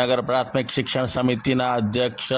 નગર પ્રાથમિક શિક્ષણ સમિતિના અધ્યક્ષ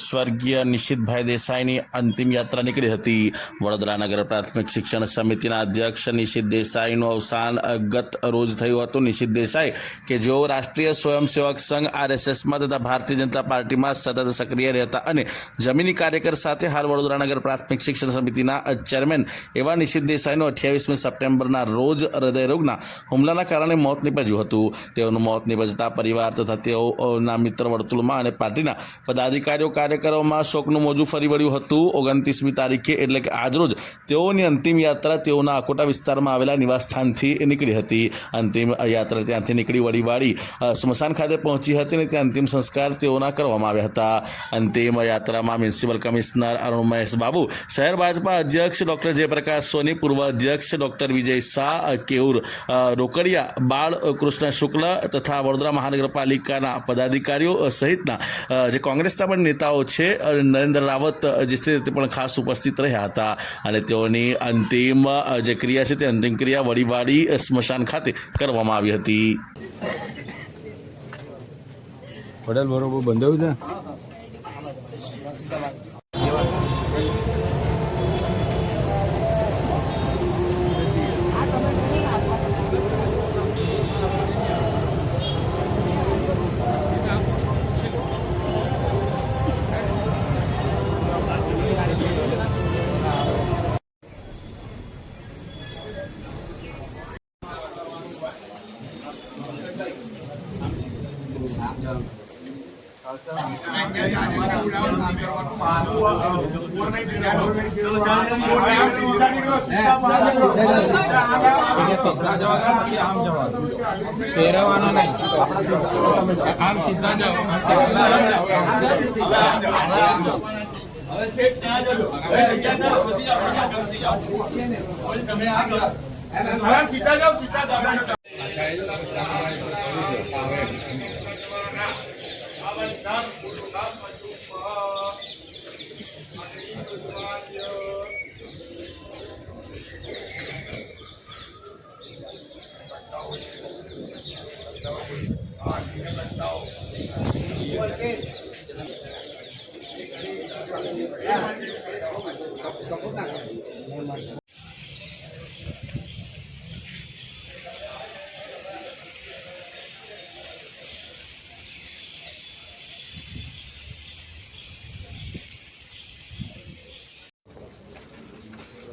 સ્વર્ગીય નિશિતભાઈ દેસાઈની અંતિમ યાત્રા નીકળી હતી. વડોદરા નગર પ્રાથમિક શિક્ષણ સમિતિના અધ્યક્ષ નિશિત દેસાઈનું અવસાન ગત રોજ થયું હતું. નિશિત દેસાઈ કે જેઓ રાષ્ટ્રીય સ્વયંસેવક સંઘ, આરએસએસમાં તથા ભારતીય જનતા પાર્ટીમાં સતત સક્રિય રહેતા અને જમીની કાર્યકર સાથે હાલ વડોદરા નગર પ્રાથમિક શિક્ષણ સમિતિના ચેરમેન એવા નિશિત દેસાઈનું અઠ્યાવીસમી સપ્ટેમ્બરના રોજ હૃદયરોગના હુમલાના કારણે મોત નીપજ્યું હતું. તેઓનું મોત નીપજતા પરિવાર તથા તેઓના મિત્ર વર્તુળમાં અને પાર્ટીના પદાધિકારીઓ કાર્યકરોમાં શોકનું મોજું ફરી વળ્યું હતું ઓગણત્રીસમી તારીખે એટલે કે આજરોજ તેઓની અંતિમ યાત્રા તેઓના અકોટા વિસ્તારમાં આવેલા નિવાસસ્થાનથી નીકળી હતી અંતિમ યાત્રા ત્યાંથી નીકળી વડીવાડી અ, સ્મશાન ખાતે પહોંચી હતી અને ત્યાં અંતિમ સંસ્કાર તેઓના કરવામાં આવ્યા હતા અંતિમ યાત્રામાં મ્યુનિસિપલ કમિશનર અરુણ મહેશ બાબુ શહેર ભાજપા અધ્યક્ષ ડોક્ટર જયપ્રકાશ સોની પૂર્વ અધ્યક્ષ ડોક્ટર વિજય શાહ અ, કેઉર અ, રોકડિયા બાળ કૃષ્ણ શુક્લ તથા વડોદરા મહાનગરપાલિકાના પદાધિકારીઓ સહિતના જે કોંગ્રેસના પણ નેતાઓ છે નરેન્દ્ર રાવત જે છે તે પણ ખાસ ઉપસ્થિત રહ્યા હતા. અને તેઓની અંતિમ જે ક્રિયા છે તે અંતિમ ક્રિયા વડીવાડી સ્મશાન ખાતે કરવામાં આવી હતી. હોટેલ બરોબર બંધાયું છે? ફેરવવાનો નહીં આમ સીધા જાઓ.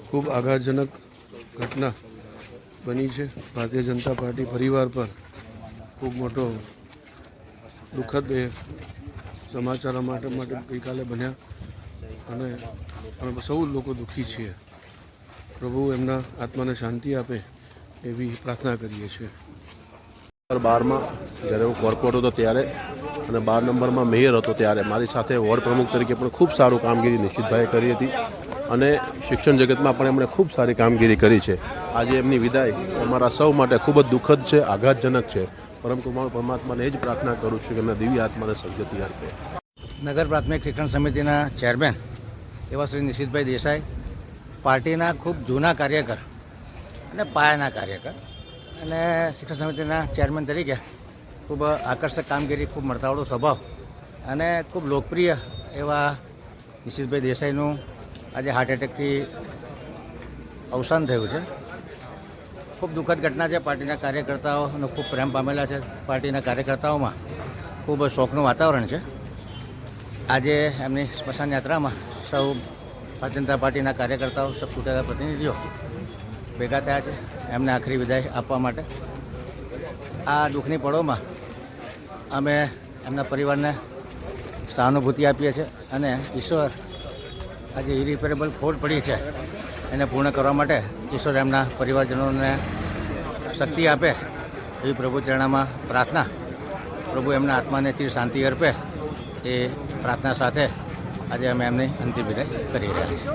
ખૂબ આઘાતજનક ઘટના બની છે. ભારતીય જનતા પાર્ટી પરિવાર પર ખૂબ મોટો દુઃખદ એ સમાચાર માટે માટે ગઈકાલે બન્યા. અને અમે સૌ લોકો દુઃખી છીએ. પ્રભુ એમના આત્માને શાંતિ આપે એવી પ્રાર્થના કરીએ છીએ. બારમાં જ્યારે હું કોર્પોરેટ હતો ત્યારે અને બાર નંબરમાં મેયર હતો ત્યારે મારી સાથે વોર્ડ પ્રમુખ તરીકે પણ ખૂબ સારું કામગીરી નિશ્ચિતભાઈએ કરી હતી. અને શિક્ષણ જગતમાં પણ એમણે ખૂબ સારી કામગીરી કરી છે. આજે એમની વિદાય અમારા સૌ માટે ખૂબ જ દુઃખદ છે, આઘાતજનક છે. પરંતુ હું પરમાત્માને એ જ પ્રાર્થના કરું છું કે એમના દિવ્ય આત્માને સદગતિ આપે. નગર પ્રાથમિક શિક્ષણ સમિતિના ચેરમેન એવા શ્રી નિશિતભાઈ દેસાઈ, પાર્ટીના ખૂબ જૂના કાર્યકર અને પાયાના કાર્યકર અને શિક્ષણ સમિતિના ચેરમેન તરીકે ખૂબ આકર્ષક કામગીરી, ખૂબ મળતાવડો સ્વભાવ અને ખૂબ લોકપ્રિય એવા નિશિતભાઈ દેસાઈનું આજે હાર્ટ એટેકથી અવસાન થયું છે. ખૂબ દુઃખદ ઘટના છે. પાર્ટીના કાર્યકર્તાઓનો ખૂબ પ્રેમ પામેલા છે. પાર્ટીના કાર્યકર્તાઓમાં ખૂબ શોખનું વાતાવરણ છે. આજે એમની સ્મશાન યાત્રામાં સૌ ભારતીય જનતા પાર્ટીના કાર્યકર્તાઓ સૌ ચૂંટાયેલા પ્રતિનિધિઓ ભેગા થયા છે. એમને આખરી વિદાય આપવા માટે. આ દુઃખની પળોમાં અમે એમના પરિવારને સહાનુભૂતિ આપીએ છીએ અને ઈશ્વર આજે ઇરિપેરેબલ ખોટ પડી છે. એને પૂર્ણ કરવા માટે ઈશ્વર એમના પરિવારજનોને શક્તિ આપે એવી પ્રભુ ચરણામાં પ્રાર્થના. પ્રભુ એમના આત્માને ચીર શાંતિ અર્પે એ પ્રાર્થના સાથે આજે અમે એમની અંતિમ વિદાય કરી રહ્યા છીએ.